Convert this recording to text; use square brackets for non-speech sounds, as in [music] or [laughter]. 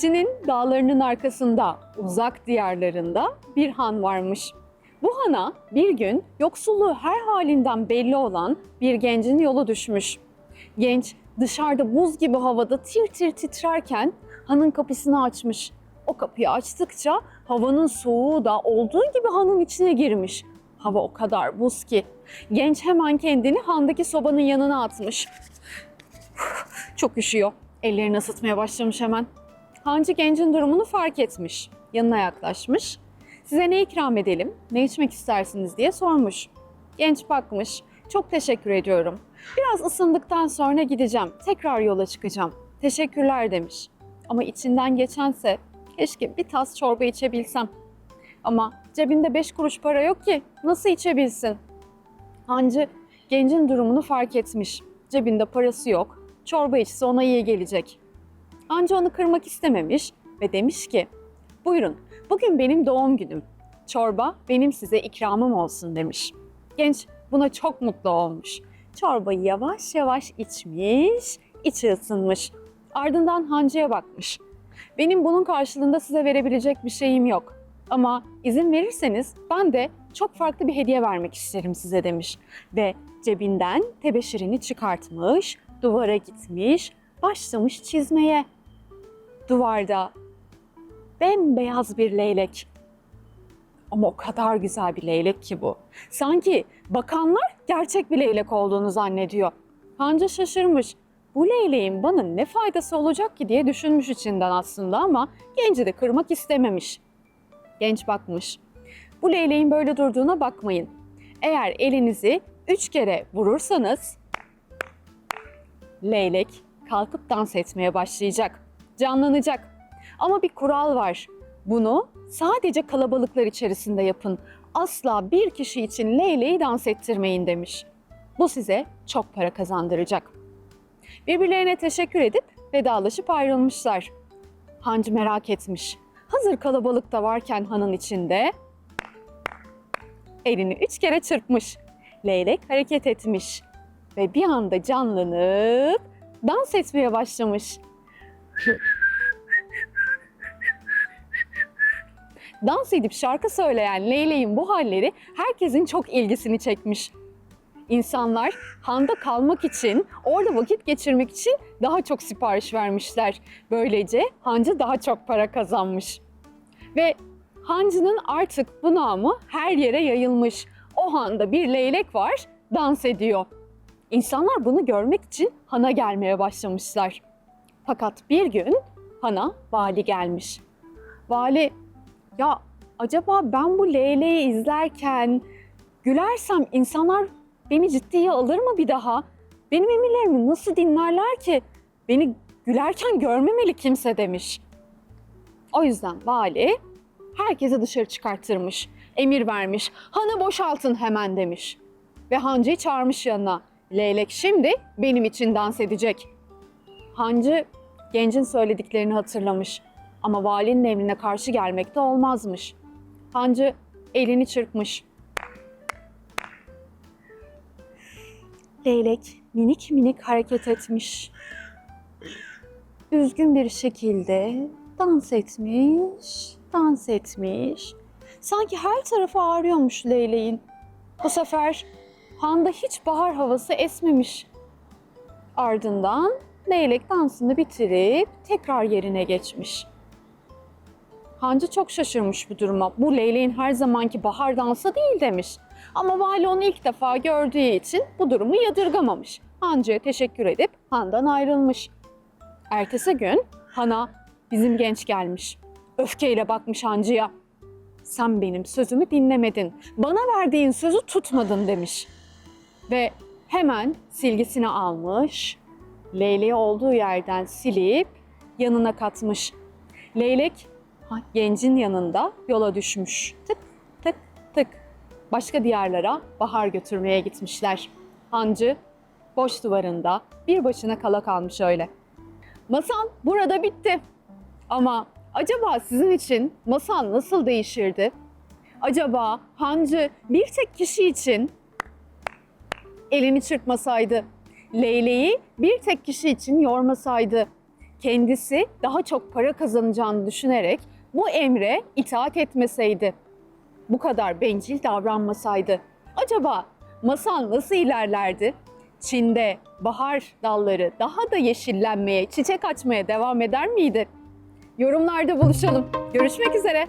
Çin'in dağlarının arkasında, uzak diyarlarında bir han varmış. Bu hana bir gün yoksulluğu her halinden belli olan bir gencin yolu düşmüş. Genç dışarıda buz gibi havada tir tir titrerken hanın kapısını açmış. O kapıyı açtıkça havanın soğuğu da olduğu gibi hanın içine girmiş. Hava o kadar buz ki. Genç hemen kendini handaki sobanın yanına atmış. Çok üşüyor. Ellerini ısıtmaya başlamış hemen. Hancı gencin durumunu fark etmiş. Yanına yaklaşmış. Size ne ikram edelim, ne içmek istersiniz diye sormuş. Genç bakmış. Çok teşekkür ediyorum. Biraz ısındıktan sonra gideceğim. Tekrar yola çıkacağım. Teşekkürler demiş. Ama içinden geçense keşke bir tas çorba içebilsem. Ama cebinde beş kuruş para yok ki nasıl içebilsin? Hancı gencin durumunu fark etmiş. Cebinde parası yok. Çorba içse ona iyi gelecek. Hancı onu kırmak istememiş ve demiş ki buyurun bugün benim doğum günüm. Çorba benim size ikramım olsun demiş. Genç buna çok mutlu olmuş. Çorbayı yavaş yavaş içmiş, içi ısınmış. Ardından hancıya bakmış. Benim bunun karşılığında size verebilecek bir şeyim yok. Ama izin verirseniz ben de çok farklı bir hediye vermek isterim size demiş. Ve cebinden tebeşirini çıkartmış, duvara gitmiş, başlamış çizmeye. Duvarda bembeyaz bir leylek. Ama o kadar güzel bir leylek ki bu. Sanki bakanlar gerçek bir leylek olduğunu zannediyor. Hancı şaşırmış. Bu leyleğin bana ne faydası olacak ki diye düşünmüş içinden aslında ama genci de kırmak istememiş. Genç bakmış. Bu leyleğin böyle durduğuna bakmayın. Eğer elinizi üç kere vurursanız leylek kalkıp dans etmeye başlayacak. Canlanacak. Ama bir kural var. Bunu sadece kalabalıklar içerisinde yapın. Asla bir kişi için leyleği dans ettirmeyin demiş. Bu size çok para kazandıracak. Birbirlerine teşekkür edip vedalaşıp ayrılmışlar. Hancı merak etmiş. Hazır kalabalık da varken hanın içinde elini üç kere çırpmış. Leylek hareket etmiş ve bir anda canlanıp dans etmeye başlamış. [laughs] Dans edip şarkı söyleyen Leyleğin bu halleri herkesin çok ilgisini çekmiş. İnsanlar handa kalmak için, orada vakit geçirmek için daha çok sipariş vermişler. Böylece hancı daha çok para kazanmış. Ve hancının artık bu namı her yere yayılmış. O handa bir leylek var, dans ediyor. İnsanlar bunu görmek için hana gelmeye başlamışlar. Fakat bir gün hana vali gelmiş. Vali, ya acaba ben bu leyleği izlerken gülersem insanlar beni ciddiye alır mı bir daha? Benim emirlerimi nasıl dinlerler ki? Beni gülerken görmemeli kimse demiş. O yüzden vali herkese dışarı çıkarttırmış. Emir vermiş. Hanı boşaltın hemen demiş. Ve hancıyı çağırmış yanına. Leylek şimdi benim için dans edecek. Hancı gencin söylediklerini hatırlamış. Ama valinin emrine karşı gelmek de olmazmış. Hancı elini çırpmış. Leylek minik minik hareket etmiş. Üzgün bir şekilde dans etmiş, dans etmiş. Sanki her tarafı ağrıyormuş leyleğin. Bu sefer handa hiç bahar havası esmemiş. Ardından leylek dansını bitirip tekrar yerine geçmiş. Hancı çok şaşırmış bu duruma. Bu leyleğin her zamanki bahar dansı değil demiş. Ama vali onu ilk defa gördüğü için bu durumu yadırgamamış. Hancı'ya teşekkür edip handan ayrılmış. Ertesi gün hana bizim genç gelmiş. Öfkeyle bakmış hancıya. Sen benim sözümü dinlemedin. Bana verdiğin sözü tutmadın demiş. Ve hemen silgisini almış. Leyleği olduğu yerden silip yanına katmış. Leylek gencin yanında yola düşmüş. Tık tık tık. Başka diyarlara bahar götürmeye gitmişler. Hancı boş duvarında bir başına kala kalmış öyle. Masal burada bitti. Ama acaba sizin için masal nasıl değişirdi? Acaba hancı bir tek kişi için elini çırpmasaydı, leyleği bir tek kişi için yormasaydı, kendisi daha çok para kazanacağını düşünerek bu emre itaat etmeseydi, bu kadar bencil davranmasaydı, acaba masal nasıl ilerlerdi? Çin'de bahar dalları daha da yeşillenmeye, çiçek açmaya devam eder miydi? Yorumlarda buluşalım. Görüşmek üzere.